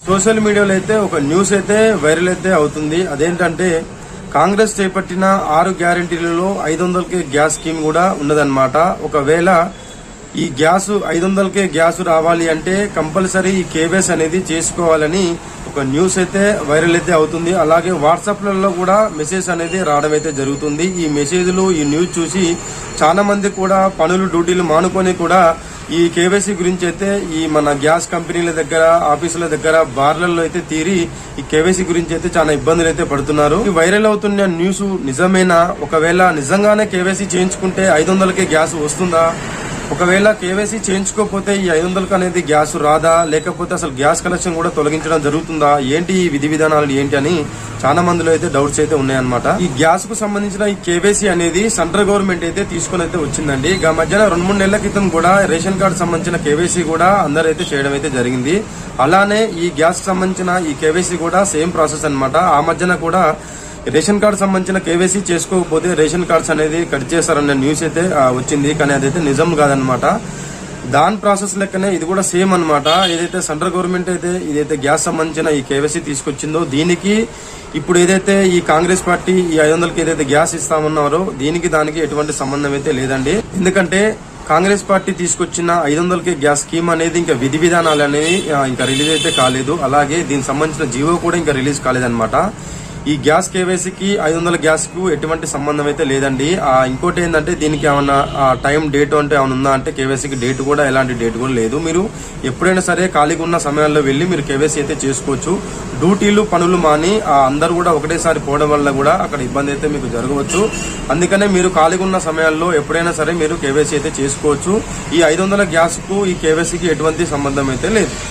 Social మీడియాలో అయితే ఒక న్యూస్ అయితే వైరల్ అయితే అవుతుంది. అదేంటంటే కాంగ్రెస్ చేపట్టిన ఆరు గ్యారంటీలలో ఐదు వందలకే గ్యాస్ స్కీమ్ కూడా ఉన్నదన్నమాట. ఒకవేళ ఈ గ్యాస్ ఐదు వందలకే గ్యాస్ రావాలి అంటే కంపల్సరీ ఈ కేబీఎస్ అనేది చేసుకోవాలని ఒక న్యూస్ అయితే వైరల్ అయితే అవుతుంది. అలాగే వాట్సాప్లలో కూడా మెసేజ్ అనేది రావడం అయితే జరుగుతుంది. ఈ మెసేజ్లు ఈ న్యూస్ చూసి చాలా మంది కూడా పనులు డ్యూటీలు మానుకొని కూడా ఈ కేవైసీ గురించి అయితే ఈ మన గ్యాస్ కంపెనీల దగ్గర ఆఫీసుల దగ్గర బార్లలో అయితే తీరి ఈ కేవైసీ గురించి అయితే చాలా ఇబ్బందులు అయితే పడుతున్నారు. ఈ వైరల్ అవుతున్న న్యూస్ నిజమేనా? ఒకవేళ నిజంగానే కేవైసీ చేయించుకుంటే ఐదు వందలకే గ్యాస్ వస్తుందా? ఒకవేళ కేవైసీ చేయించుకోకపోతే ఈ ఐదు వందలకు అనేది గ్యాస్ రాదా? లేకపోతే అసలు గ్యాస్ కనెక్షన్ కూడా తొలగించడం జరుగుతుందా? ఏంటి ఈ విధి విధానాలు ఏంటి అని చాలా మందిలో అయితే డౌట్స్ అయితే ఉన్నాయన్నమాట. ఈ గ్యాస్కు సంబంధించిన ఈ కేవైసీ అనేది సెంట్రల్ గవర్నమెంట్ అయితే తీసుకుని అయితే వచ్చిందండి. గా మధ్యన రెండు మూడు నెలల క్రితం కూడా రేషన్ కార్డు సంబంధించిన కేవైసీ కూడా అందరూ అయితే చేయడం అయితే జరిగింది. అలానే ఈ గ్యాస్ సంబంధించిన ఈ కేవైసీ కూడా సేమ్ ప్రాసెస్ అనమాట ఆ మధ్యన కూడా రేషన్ కార్డు సంబంధించిన కేవైసీ చేసుకోకపోతే రేషన్ కార్డ్స్ అనేది కట్ చేస్తారన్న న్యూస్ అయితే వచ్చింది. కానీ అదైతే నిజం కాదనమాట దాని ప్రాసెస్ లెక్కనే ఇది కూడా సేమ్ అనమాట ఏదైతే సెంట్రల్ గవర్నమెంట్ అయితే ఇదైతే గ్యాస్ సంబంధించిన ఈ కేవైసీ తీసుకొచ్చిందో దీనికి ఇప్పుడు ఏదైతే ఈ కాంగ్రెస్ పార్టీ ఈ ఐదు వందలకి ఏదైతే గ్యాస్ ఇస్తామన్నారో దీనికి దానికి ఎటువంటి సంబంధం అయితే లేదండి. ఎందుకంటే కాంగ్రెస్ పార్టీ తీసుకొచ్చిన ఐదు వందలకి గ్యాస్ స్కీమ్ అనేది ఇంకా విధి విధానాలు అనేవి ఇంకా రిలీజ్ అయితే కాలేదు. అలాగే దీనికి సంబంధించిన జీవో కూడా ఇంకా రిలీజ్ కాలేదన్నమాట. ఈ గ్యాస్ కేవైసీకి ఐదు వందల గ్యాస్కు ఎటువంటి సంబంధం అయితే లేదండి. ఆ, ఇంకోటి ఏంటంటే దీనికి ఏమన్నా టైం డేట్ అంటే ఏమైనా ఉందా అంటే కేవైసీకి డేట్ కూడా ఎలాంటి డేట్ కూడా లేదు. మీరు ఎప్పుడైనా సరే ఖాళీగా ఉన్న సమయాల్లో వెళ్ళి మీరు కేవైసీ అయితే చేసుకోవచ్చు. డ్యూటీలు పనులు మాని అందరూ కూడా ఒకటేసారి పోవడం వల్ల కూడా అక్కడ ఇబ్బంది అయితే మీకు జరగవచ్చు. అందుకనే మీరు ఖాళీగా ఉన్న సమయాల్లో ఎప్పుడైనా సరే మీరు కేవైసీ అయితే చేసుకోవచ్చు. ఈ ఐదు వందల గ్యాస్కు ఈ కేవైసీకి ఎటువంటి సంబంధం అయితే లేదు.